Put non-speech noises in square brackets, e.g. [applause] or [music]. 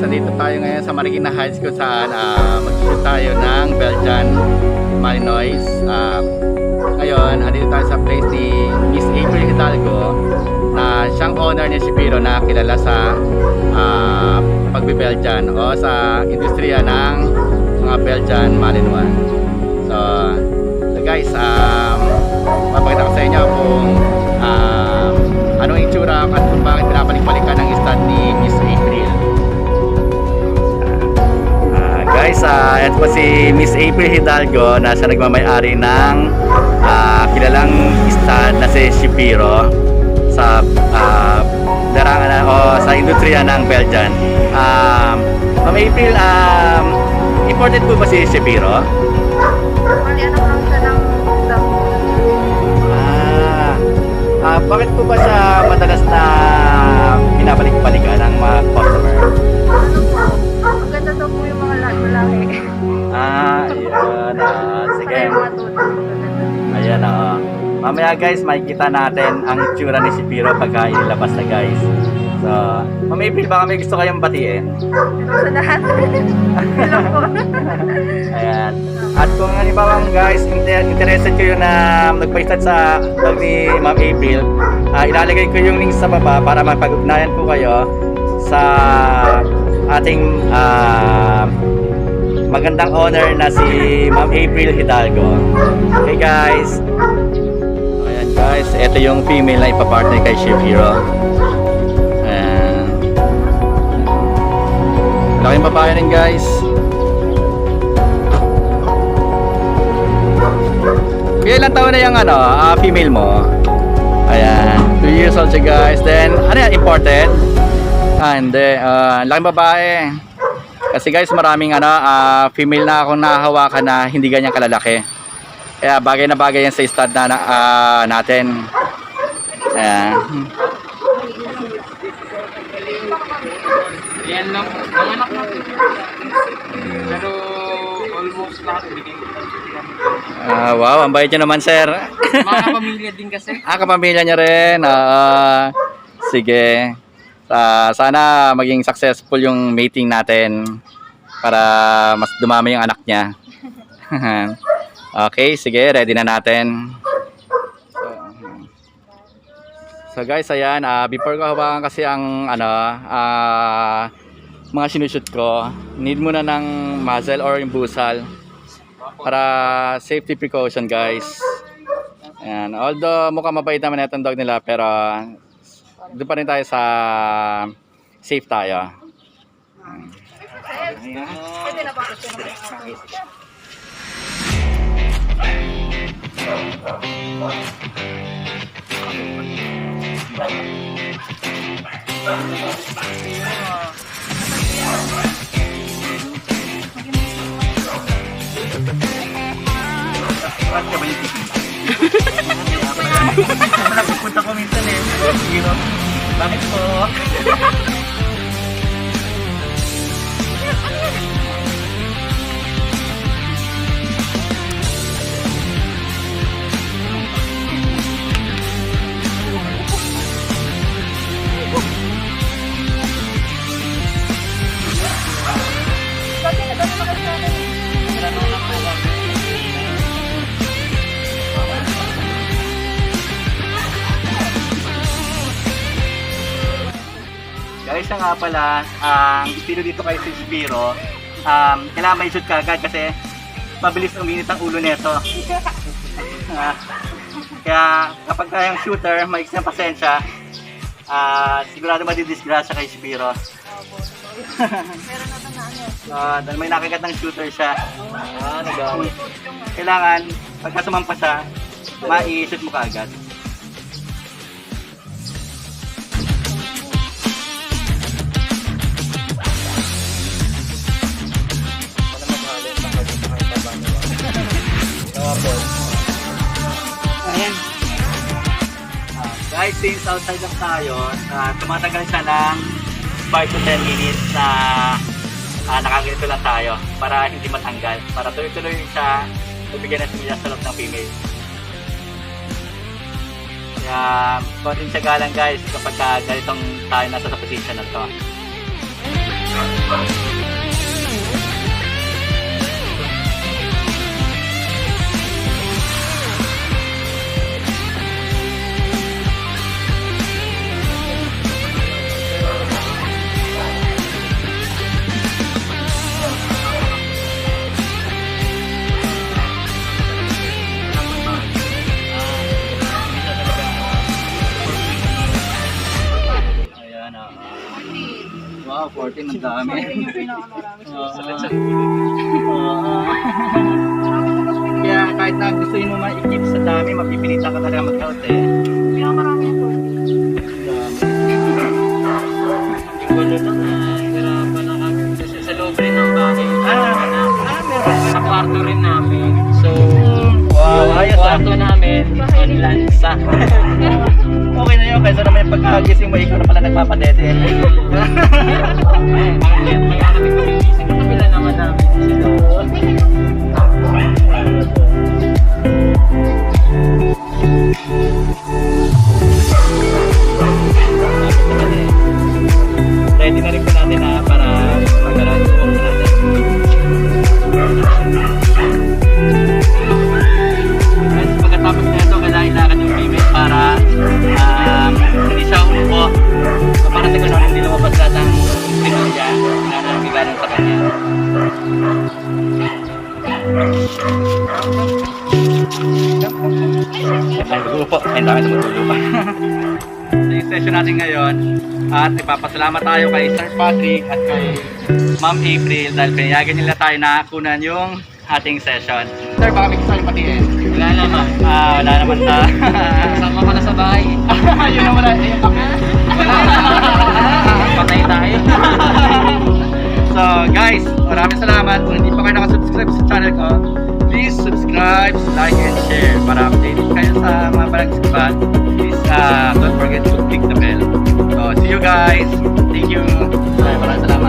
guys, nandito tayo ngayon sa Marikina Heights kung saan uh, mag-shoot tayo ng Belgian Malinois. Uh, ngayon, andito tayo sa place ni Miss April Hidalgo na siyang owner ni Shipiro na kilala sa uh, pagbe-Belgian o sa industriya ng mga Belgian Malinois. So, so guys, um, mapakita ko sa inyo kung um, anong itsura at kung bakit pinapalik-balikan Miss April Hidalgo na siya nagmamayari ng ah, kilalang stud na si Shapiro sa uh, darangan na, o sa industriya ng Belgian. Um, Ma'am April, um, imported po ba si Shapiro? Ano. Ah, ah, bakit po ba siya madalas na guys, makikita natin ang tsura ni Shapiro pagka inilabas na guys. So, Ma'am April, baka may gusto kayong batiin. Sa lahat. Hello po. Ayan. At kung halimbawa guys, inter- interested kayo na magpa-start sa blog ni Ma'am April, ah, ilalagay ko yung link sa baba para mapag-ugnayan po kayo sa ating ah, magandang owner na si Ma'am April Hidalgo. Okay guys. Guys, ito yung female na ipapartner kay Chef Hero. Ayan. Laking babae rin guys. Kaya ilang taon na yung ano, ah, female mo? Ayan, 2 years old siya guys. Then, ano yan, imported? Ah, hindi. Ah, laking babae. Kasi guys, maraming ano, ah, female na akong nahahawakan na hindi ganyan kalalaki. Kaya bagay na bagay yan sa stud na, ah, natin. Ayan. Yan lang. Ang anak natin. Pero almost lahat bigay. Ah, wow, ang bayad nyo naman sir. Mga pamilya din kasi. [laughs] ah, kapamilya niya rin. Ah, sige. Sa sana maging successful yung mating natin para mas dumami yung anak niya. [laughs] okay, sige, ready na natin. So, guys, ayan, ah, before ko hawakan kasi ang ano, ah, mga sinushoot ko, need muna ng muzzle or yung busal para safety precaution guys. Ayan. Although mukhang mabait naman itong dog nila pero doon pa rin tayo sa safe tayo. Pwede na ba ito naman? Nagpupunta ko minsan eh. Bakit po? Siya nga pala, ang estilo dito kay si Spiro, um, kailangan may shoot ka agad kasi mabilis uminit ang ulo nito. [laughs] Ah, kaya kapag kayang shooter, may isang pasensya, ah sigurado madidisgrasya kay Spiro. Ah, dahil may nakagat ng shooter siya. Ah, nagawa. Kailangan, pagka sumampa siya, mai-shoot mo kaagad. Ayan. Ah, guys, since outside lang tayo, ah, tumatagal siya ng 5 to 10 minutes na ah, nakaganito lang tayo para hindi matanggal. Para tuloy-tuloy siya bibigyan ng similya sa loob ng female. Kaya, konting tiyaga lang guys kapag ka ganitong tayo nasa sa position na to. 14 ang dami. Kaya kahit na gusto mo ma-keep sa dami, mapipilitan ka talaga mag-count eh. Pinakamarami yung 14. Yung gulo lang, ah, hirapan na kami. Kasi sa loob rin ng bahay. Ah, ah, ah, meron. Sa kwarto rin namin. Ayos ah. kwarto namin, on lansa. Okay na yun, kaysa naman yung pagkagising mo, ikaw na pala nagpapadede. Ayun, kaya kaya kami gumigising. Kabila naman namin sila. Ay, dulo po. Ay, dami tumutulo pa. so, yung session natin ngayon, at ipapasalamat tayo kay Sir Patrick at kay Ma'am April dahil pinayagan nila tayo na kunan yung ating session. Sir, baka may gusto kayong patiin. Wala naman. Ah, wala naman na. [laughs] Kasama ko na sa bahay. [laughs] Yun na yung kape. Patay tayo. [laughs] so guys, maraming salamat. Kung hindi pa kayo nakasubscribe sa channel ko, please subscribe, like, and share para updated kayo sa mga balagsipan. Please uh, don't forget to click the bell. So see you guys. Thank you. Maraming maraming salamat.